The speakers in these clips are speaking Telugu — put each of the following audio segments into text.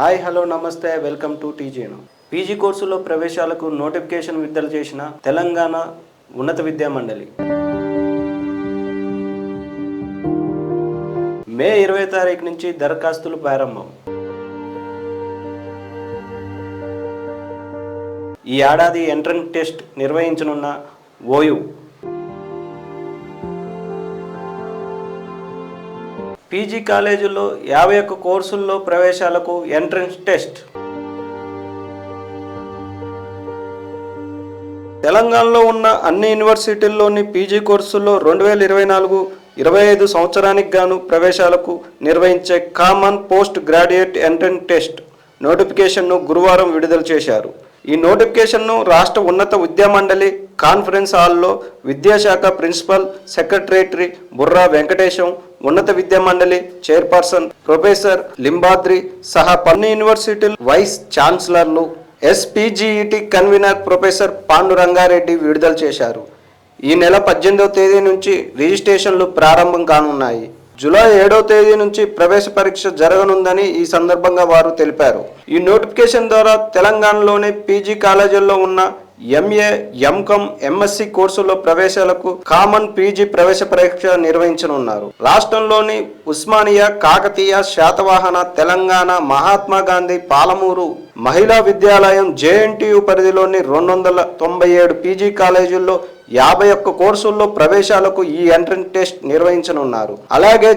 హాయ్ హలో నమస్తే వెల్కమ్ టు టీజీను పీజీ కోర్సులో ప్రవేశాలకు నోటిఫికేషన్ విడుదల చేసిన తెలంగాణ ఉన్నత విద్యా మండలి. మే ఇరవై తారీఖు నుంచి దరఖాస్తులు ప్రారంభం. ఈ ఏడాది ఎంట్రన్స్ టెస్ట్ నిర్వహించనున్న ఓయూ పీజీ కాలేజీల్లో యాభై ఒక్క కోర్సుల్లో ప్రవేశాలకు ఎంట్రన్స్ టెస్ట్. తెలంగాణలో ఉన్న అన్ని యూనివర్సిటీల్లోని పీజీ కోర్సుల్లో రెండు వేల ఇరవై నాలుగు ఇరవై ఐదు సంవత్సరానికి గాను ప్రవేశాలకు నిర్వహించే common post graduate entrance test నోటిఫికేషన్ను గురువారం విడుదల చేశారు. ఈ నోటిఫికేషన్ను రాష్ట్ర ఉన్నత విద్యామండలి కాన్ఫరెన్స్ హాల్లో విద్యాశాఖ ప్రిన్సిపల్ సెక్రటరేటరీ బుర్రా వెంకటేశం ఉన్నత విద్యా మండలి చైర్పర్సన్ ప్రొఫెసర్ లింబాద్రి సహా పన్ను యూనివర్సిటీల వైస్ ఛాన్సలర్లు ఎస్పీజీఈటి కన్వీనర్ ప్రొఫెసర్ పాండురంగారెడ్డి విడుదల చేశారు. ఈ నెల పద్దెనిమిదవ తేదీ నుంచి రిజిస్ట్రేషన్లు ప్రారంభం కానున్నాయి. జూలై ఏడవ తేదీ నుంచి ప్రవేశ పరీక్ష జరగనుందని ఈ సందర్భంగా వారు తెలిపారు. ఈ నోటిఫికేషన్ ద్వారా తెలంగాణలోని పీజీ కాలేజీల్లో ఉన్న ఎంఏ ఎంకామ్ ఎంఎస్సి కోర్సుల్లో ప్రవేశాలకు కామన్ పీజీ ప్రవేశ పరీక్ష నిర్వహించనున్నారు. రాష్ట్రంలోని ఉస్మానియా కాకతీయ శాతవాహన తెలంగాణ మహాత్మా గాంధీ పాలమూరు మహిళా విద్యాలయం జేఎన్టీయు పరిధిలోని రెండు వందల తొంభై ఏడు పీజీ కాలేజీల్లో యాభై ఒక్క కోర్సుల్లో ప్రవేశాలకు ఈ ఎంట్రన్స్ టెస్ట్ నిర్వహించనున్నారు. అలాగే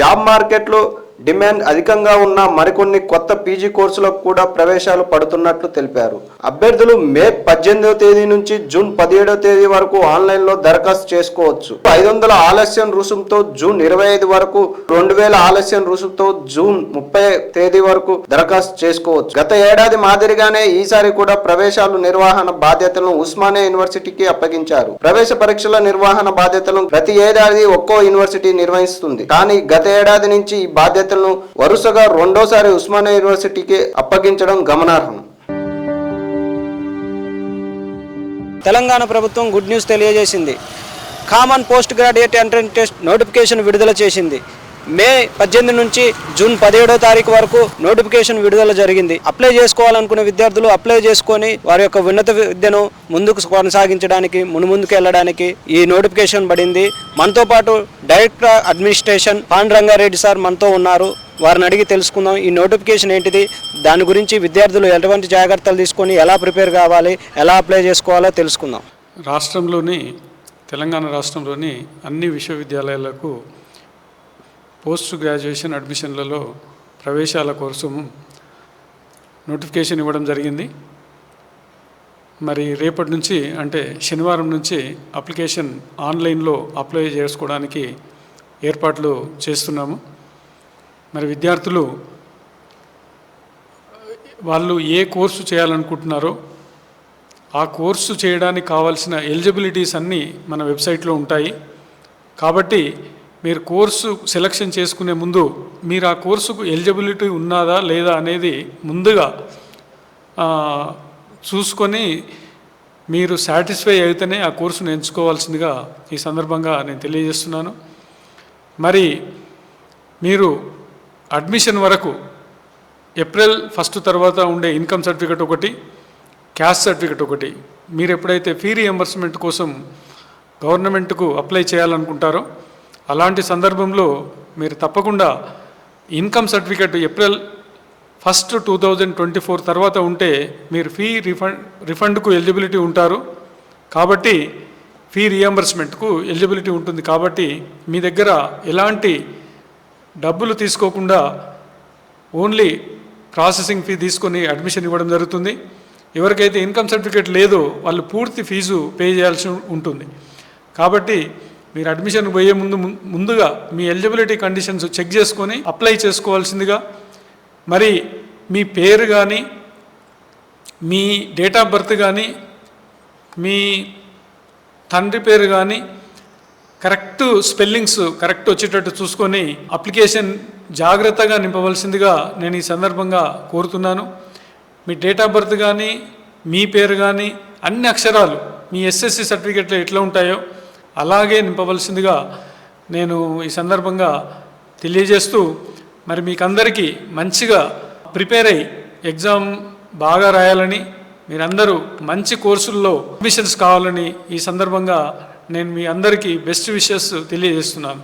జాబ్ మార్కెట్లో డిమాండ్ అధికంగా ఉన్న మరికొన్ని కొత్త పీజీ కోర్సులకు కూడా ప్రవేశాలు పడుతున్నట్లు తెలిపారు. అభ్యర్థులు మే పద్దెనిమిదవ తేదీ నుంచి జూన్ పదిహేడవ తేదీ వరకు ఆన్లైన్లో దరఖాస్తు చేసుకోవచ్చు. ఐదు వందల ఆలస్యం రుసుముతో జూన్ ఇరవై ఐదు వరకు రెండు వేల ఆలస్యం రుసుముతో జూన్ ముప్పై తేదీ వరకు దరఖాస్తు చేసుకోవచ్చు. గత ఏడాది మాదిరిగానే ఈసారి కూడా ప్రవేశాలు నిర్వహణ బాధ్యతలను ఉస్మానియా యూనివర్సిటీకి అప్పగించారు. ప్రవేశ పరీక్షల నిర్వహణ బాధ్యతలను ప్రతి ఏడాది ఒక్కో యూనివర్సిటీ నిర్వహిస్తుంది. కానీ గత ఏడాది నుంచి ఈ బాధ్యతలను వరుసగా రెండోసారి ఉస్మానియా యూనివర్సిటీకి అప్పగించడం గమనార్హం. తెలంగాణ ప్రభుత్వం గుడ్ న్యూస్ తెలియజేసింది. Common post graduate entrance test notification విడుదల చేసింది. మే పద్దెనిమిది నుంచి జూన్ పదిహేడో తారీఖు వరకు నోటిఫికేషన్ విడుదల జరిగింది. అప్లై చేసుకోవాలనుకునే విద్యార్థులు అప్లై చేసుకొని వారి యొక్క ఉన్నత విద్యను ముందుకు కొనసాగించడానికి మునుముందుకు వెళ్ళడానికి ఈ నోటిఫికేషన్ పడింది. మనతో పాటు director administration pond Rangareddy sir మనతో ఉన్నారు. వారిని అడిగి తెలుసుకుందాం ఈ నోటిఫికేషన్ ఏంటిది? దాని గురించి విద్యార్థులు ఎటువంటి జాగ్రత్తలు తీసుకొని ఎలా ప్రిపేర్ కావాలి ఎలా అప్లై చేసుకోవాలో తెలుసుకుందాం. రాష్ట్రంలోని తెలంగాణ రాష్ట్రంలోని అన్ని విశ్వవిద్యాలయాలకు పోస్ట్ గ్రాడ్యుయేషన్ అడ్మిషన్లలో ప్రవేశాల కోసం నోటిఫికేషన్ ఇవ్వడం జరిగింది. మరి రేపటి నుంచి అంటే శనివారం నుంచి అప్లికేషన్ ఆన్లైన్లో అప్లై చేసుకోవడానికి ఏర్పాట్లు చేస్తున్నాము. మరి విద్యార్థులు వాళ్ళు ఏ కోర్సు చేయాలనుకుంటున్నారో ఆ కోర్సు చేయడానికి కావాల్సిన ఎలిజిబిలిటీస్ అన్నీ మన వెబ్సైట్లో ఉంటాయి. కాబట్టి మీరు కోర్సు సెలక్షన్ చేసుకునే ముందు మీరు ఆ కోర్సుకు ఎలిజిబిలిటీ ఉన్నదా లేదా అనేది ముందుగా చూసుకొని మీరు సాటిస్ఫై అయితేనే ఆ కోర్సును ఎంచుకోవాల్సిందిగా ఈ సందర్భంగా నేను తెలియజేస్తున్నాను. మరి మీరు అడ్మిషన్ వరకు ఏప్రిల్ ఫస్ట్ తర్వాత ఉండే ఇన్కమ్ సర్టిఫికెట్ ఒకటి క్యాస్ట్ సర్టిఫికెట్ ఒకటి. మీరు ఎప్పుడైతే ఫీ రీఎంబర్స్మెంట్ కోసం గవర్నమెంట్కు అప్లై చేయాలనుకుంటారో అలాంటి సందర్భంలో మీరు తప్పకుండా income certificate April first two thousand twenty four తర్వాత ఉంటే మీరు ఫీ రిఫండ్ రిఫండ్కు ఎలిజిబిలిటీ ఉంటారు. కాబట్టి ఫీ రియంబర్స్మెంట్కు ఎలిజిబిలిటీ ఉంటుంది. కాబట్టి మీ దగ్గర ఎలాంటి డబ్బులు తీసుకోకుండా ఓన్లీ ప్రాసెసింగ్ ఫీ తీసుకొని అడ్మిషన్ ఇవ్వడం జరుగుతుంది. ఎవరికైతే ఇన్కమ్ సర్టిఫికేట్ లేదో వాళ్ళు పూర్తి ఫీజు పే చేయాల్సి ఉంటుంది. కాబట్టి మీరు అడ్మిషన్ పోయే ముందు ముందుగా మీ ఎలిజిబిలిటీ కండిషన్స్ చెక్ చేసుకొని అప్లై చేసుకోవాల్సిందిగా. మరి మీ పేరు కానీ మీ డేట్ ఆఫ్ బర్త్ కానీ మీ తండ్రి పేరు కానీ కరెక్ట్ స్పెల్లింగ్స్ కరెక్ట్ వచ్చేటట్టు చూసుకొని అప్లికేషన్ జాగ్రత్తగా నింపవలసిందిగా నేను ఈ సందర్భంగా కోరుతున్నాను. మీ డేట్ ఆఫ్ బర్త్ కానీ మీ పేరు కానీ అన్ని అక్షరాలు మీ ఎస్ఎస్సి సర్టిఫికెట్లో ఎట్లా ఉంటాయో అలాగే నింపవలసిందిగా నేను ఈ సందర్భంగా తెలియజేస్తూ మరి మీకు అందరికీ మంచిగా ప్రిపేర్ అయ్యి ఎగ్జామ్ బాగా రాయాలని మీరందరూ మంచి కోర్సుల్లో అడ్మిషన్స్ కావాలని ఈ సందర్భంగా నేను మీ అందరికీ బెస్ట్ విషెస్ తెలియజేస్తున్నాను.